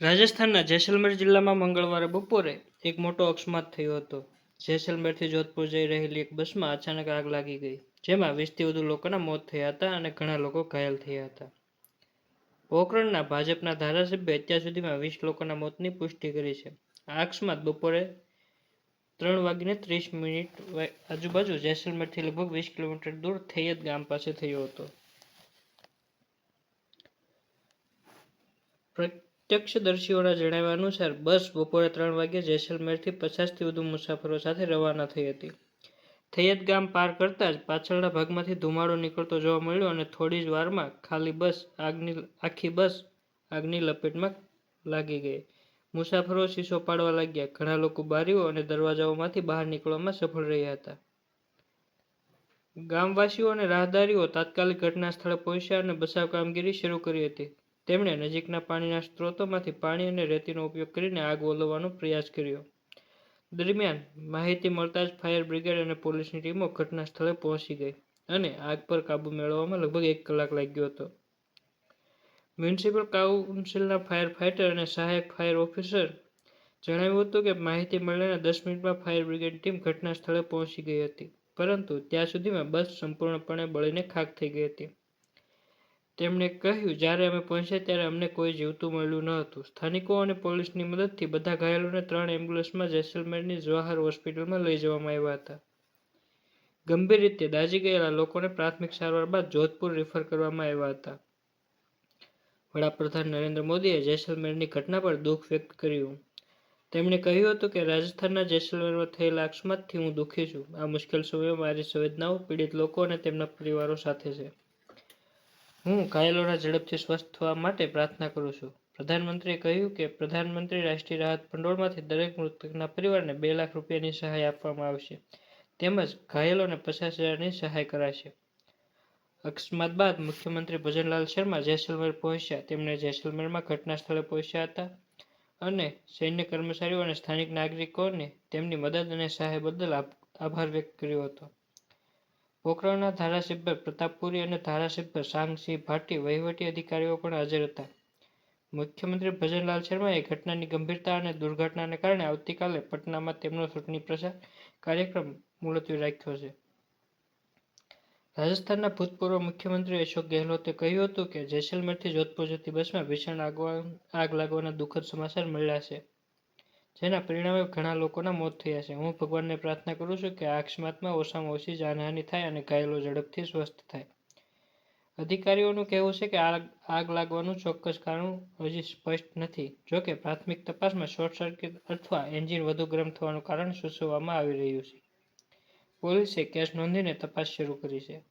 રાજસ્થાનના જેસલમેર જિલ્લામાં મંગળવારે બપોરે એક મોટો અકસ્માત થયો હતો. જેસલમેરથી જોધપુર જઈ રહેલી એક બસમાં અચાનક આગ લાગી ગઈ, જેમાં વીસથી વધુ લોકોના મોત થયા હતા અને ઘણા લોકો ઘાયલ થયા હતા. પોખરણના ભાજપના ધારાસભ્ય અત્યાર સુધીમાં વીસ લોકોના મોતની પુષ્ટિ કરી છે. આ અકસ્માત બપોરે ત્રણ વાગીને ત્રીસ મિનિટ આજુબાજુ જેસલમેરથી લગભગ વીસ કિલોમીટર દૂર થૈયદ ગામ પાસે થયો હતો. પ્રત્યક્ષદર્શીઓના જણાવ્યા અનુસાર બસ બપોરે ત્રણ વાગ્યે જેસલમેરથી પચાસથી વધુ મુસાફરો સાથે રવાના થઈ હતી. થૈયદ ગામ પાર કરતાં જ પાછળના ભાગમાંથી ધુમાડો નીકળતો જોવા મળ્યો અને થોડી જ વારમાં ખાલી બસ આગની, આખી બસ આગની લપેટમાં લાગી ગઈ. મુસાફરો શીશો પાડવા લાગ્યા. ઘણા લોકો બારીઓ અને દરવાજાઓમાંથી બહાર નીકળવામાં સફળ રહ્યા હતા. ગામવાસીઓ અને રાહદારીઓ તાત્કાલિક ઘટના સ્થળે પહોંચ્યા અને બચાવ કામગીરી શરૂ કરી હતી. તેમણે નજીકના પાણીના સ્ત્રોતોમાંથી પાણી અને રેતીનો ઉપયોગ કરીને આગ ઓલવવાનો પ્રયાસ કર્યો. દરમિયાન માહિતી મળતા જ ફાયર બ્રિગેડ અને પોલીસની ટીમો ઘટના સ્થળે પહોંચી ગઈ અને આગ પર કાબૂ મેળવવામાં લગભગ એક કલાક લાગ્યો હતો. મ્યુનિસિપલ કાઉન્સિલના ફાયર ફાઇટર અને સહાયક ફાયર ઓફિસર જણાવ્યું હતું કે માહિતી મળ્યાના દસ મિનિટમાં ફાયર બ્રિગેડ ટીમ ઘટના સ્થળે પહોંચી ગઈ હતી, પરંતુ ત્યાં સુધીમાં બસ સંપૂર્ણપણે બળીને ખાક થઈ ગઈ હતી. તેમણે કહ્યું, જ્યારે અમે પહોંચ્યા ત્યારે અમને કોઈ જીવતું મળ્યું ન હતું. સ્થાનિકો અને પોલીસની મદદથી બધા ઘાયલોને ત્રણ એમ્બ્યુલન્સમાં જેસલમેરની જવાહર હોસ્પિટલમાં લઈ જવામાં આવ્યા હતા. ગંભીર રીતે દાઝી ગયેલા લોકોને પ્રાથમિક સારવાર બાદ જોધપુર રિફર કરવામાં આવ્યા હતા. વડાપ્રધાન નરેન્દ્ર મોદીએ જેસલમેરની ઘટના પર દુઃખ વ્યક્ત કર્યું. તેમણે કહ્યું હતું કે, રાજસ્થાનના જેસલમેરમાં થયેલા અકસ્માતથી હું દુઃખી છું. આ મુશ્કેલ સમયે મારી સંવેદનાઓ, પીડિત લોકો અને તેમના પરિવારો સાથે છે. હું ઘાયલોના ઝડપથી સ્વસ્થ થવા માટે પ્રાર્થના કરું છું. પ્રધાનમંત્રીએ કહ્યું કે પ્રધાનમંત્રી રાષ્ટ્રીય રાહત ભંડોળમાંથી દરેક મૃતકના પરિવારને બે લાખ રૂપિયાની સહાય આપવામાં આવશે. તેમજ ઘાયલોને પચાસ હજારની સહાય કરાશે. અકસ્માત બાદ મુખ્યમંત્રી ભજનલાલ શર્મા જેસલમેર પહોંચ્યા. તેમણે જેસલમેરમાં ઘટના સ્થળે પહોંચ્યા હતા અને સૈન્ય કર્મચારીઓ અને સ્થાનિક નાગરિકોને તેમની મદદ અને સહાય બદલ આભ- આભાર વ્યક્ત કર્યો હતો. પોખરણના ધારાસભ્ય પ્રતાપપુરી અને ધારાસભ્ય સાંગસિંહ ભાટી વહીવટી અધિકારીઓ પણ હાજર હતા. મુખ્યમંત્રી ભજનલાલ શર્માએ ઘટનાની ગંભીરતા અને દુર્ઘટનાને કારણે આવતીકાલે પટનામાં તેમનો ચૂંટણી પ્રચાર કાર્યક્રમ મુલતવી રાખ્યો છે. રાજસ્થાનના ભૂતપૂર્વ મુખ્યમંત્રી અશોક ગેહલોતે કહ્યું હતું કે જેસલમેરથી જોધપુર જતી બસમાં ભીષણ આગ લાગવાના દુઃખદ સમાચાર મળ્યા છે. જેના પરિણામે ઘણા લોકોના મોત થયા છે. હું ભગવાનને પ્રાર્થના કરું છું કે આ અકસ્માતમાં ઓછામાં ઓછી જાનહાનિ થાય અને ઘાયલો ઝડપથી સ્વસ્થ થાય. અધિકારીઓનું કહેવું છે કે આગ આગ લાગવાનું ચોક્કસ કારણ હજી સ્પષ્ટ નથી. જોકે પ્રાથમિક તપાસમાં શોર્ટ સર્કિટ અથવા એન્જિન વધુ ગરમ થવાનું કારણ સૂચવવામાં આવી રહ્યું છે. પોલીસે કેસ નોંધીને તપાસ શરૂ કરી છે.